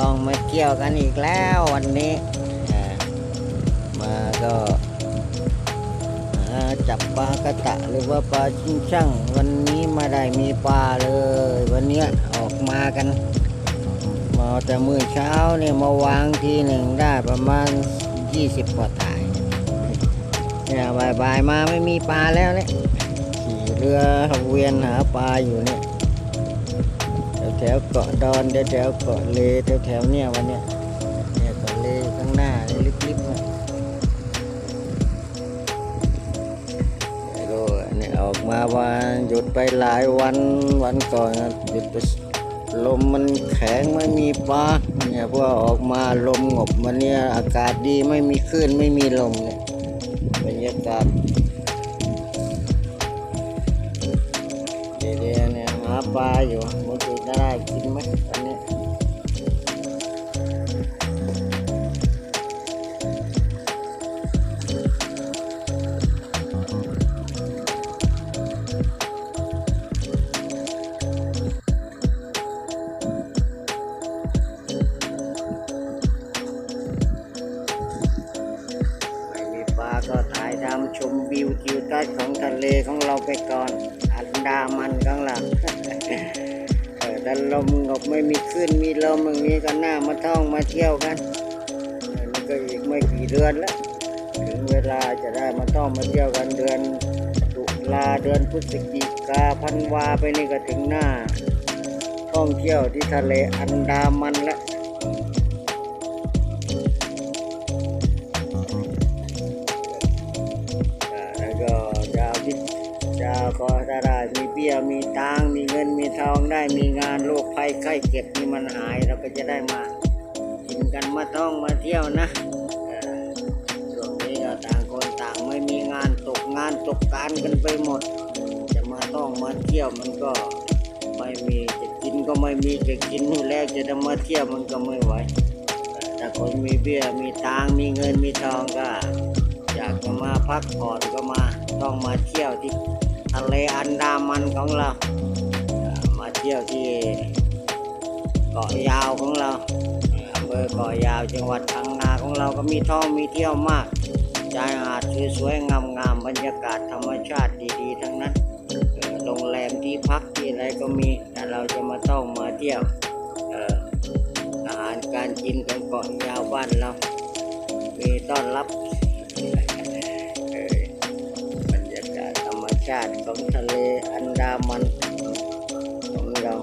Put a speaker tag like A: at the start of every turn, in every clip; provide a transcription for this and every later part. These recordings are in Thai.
A: ลองมาเกี่ยวกันอีกแล้ววันนี้มาก็จับปลากระตะหรือว่าปลาชิงช่างวันนี้ม่ได้มีปลาเลย วันนี้ออกมากันมาแต่มื้อเช้าเนี่ยมาวางทีหนึ่งได้ประมาณ 20กว่าถ่ายเนี่ยบ่ายๆมาไม่มีปลาแล้วเนี่ยขี่เรือเวียนหาปลาอยู่เนี่ย แถวเกาะดอนแถวแถวเกาะเลแถวแถวเนี่ยวันเนี้ยเนี่ยเกาะเลข้างหน้านี่ลิบๆนะไม่รู้เนี่ยออกมาวันหยุดไปหลายวันวันก่อนนะหยุดไปลมมันแข็งไม่มีปลาเนี่ยพอออกมาลมงบมันเนี่ยอากาศดีไม่มีคลื่นไม่มีลมเนี่ยบรรยากาศเดี๋ยวเนี่ย ปลาอยู่มันจะได้กินไหมตอนนี้ไม่มีปลาก็ ถ่ายทำชมวิวทิวทัศน์ของทะเลของเราไปก่อน อันดามันข้างหลังดันลมงบไม่มีขึ้นมีลมอย่างนี้ก็น่ามาท่องมาเที่ยวกันนี่ก็อีกไม่กี่เดือนแล้วถึงเวลาจะได้มาท่องมาเที่ยวกันเดือนตุลาเดือนพฤศจิกาพันวาไปนี่ก็ถึงหน้า ท่องเที่ยวที่ทะเลอันดามันแล้ว บี้ย มีตังมีเงินมีทองได้มีงานโรคภัยไข้เจ็บนี่มันหายเราก็จะได้มากินกันมาท่องมาเที่ยวนะช่วงนี้ก็ต่างคนต่างไม่มีงานตกงานตกการกันไปหมด จะมาท่องมาเที่ยวมันก็ไม่มีจะกินก็ไม่มีจะกินอยู่แล้วจะได้มาเที่ยวมันก็ไม่ไหวแต่คนมีเบี้ยมีตังมีเงินมีทองก็อยากจะมาพักผ่อนก็มาต้องมาเที่ยวที่ ทะเลอันดามันของเรา มาเที่ยวที่เกาะยาวของเราอ่อำเภอเกาะยาวจังหวัดพังงาของเราก็มีท่องมีเที่ยวมากชายหาดสวยๆงามๆบรรยากาศธรรมชาติดีๆ ทั้งนั้นโรงแรมที่พักที่อะไรก็มีแต่เราจะมาต้องมาเที่ยวเอ่ออาหารการกินของเกาะยาวบ้านเรามีต้อนรับ ชาติของทะเลอันดามันของเรา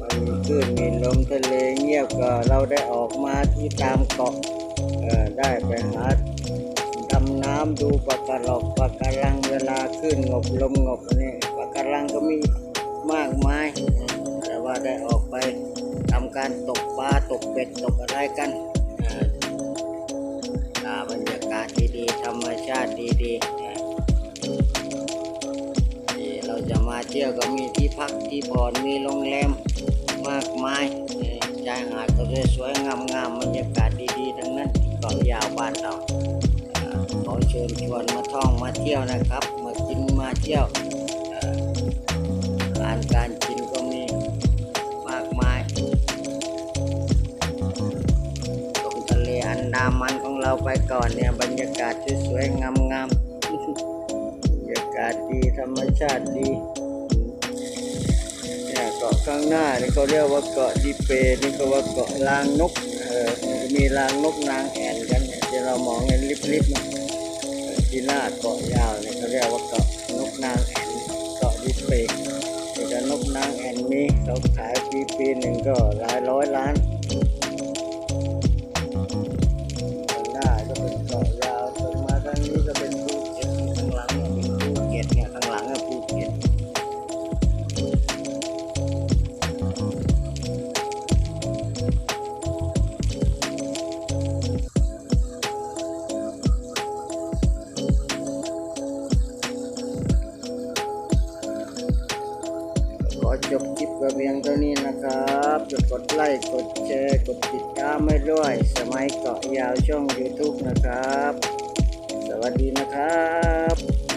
A: มันมีคลื่นมีลมทะเลเงียบก็เราได้ออกมาที่ตามเกาะได้ไปหาดำน้ำดูปะการอกปะการังเวลาขึ้นงบลมงบนี่ปะการังก็มีมากมายแต่ว่าได้ออกไป การตกปลาตกเป็ดตกอะไรกันบรรยากาศดีๆธรรมชาติดีๆอ่าที่เราจะมาเที่ยวก็มีที่พักที่ผ่อนมีโรงแรมมากมายเอ่อชายหาดก็สวยงามๆบรรยากาศดีๆ ทั้งนั้นเกาะยาวบ้านเราขอเชิญชวนมาท่องมาเที่ยวนะครับ มากินมาเที่ยวอ่าอาหารการ นามันของเราไปก่อนเนี่ยบรรยากาศสวยๆงามๆบรรยากาศดีธรรมชาติดีเนี่ยเกาะข้างหน้านี่เขาเรียกว่าเกาะดีเปนี่ก็ว่าเกาะลางนกเออมีลางนกนางแอ่นกันเนี่ยที่เรามองเห็นลิบๆนะที่หน้าเกาะยาวเนี่ยเขาเรียกว่าเกาะนกนางแอ่นเกาะดีเปนี่ก็นกนางแอ่นมีเราขายปีปีหนึ่งก็หลายร้อยล้าน จบคลิปกับเบียงตัวนี้นะครับจะกดไลค์กดแชร์กดติดตามไม่ด้วย สมัยเกาะยาวช่อง YouTube นะครับ สวัสดีนะครับ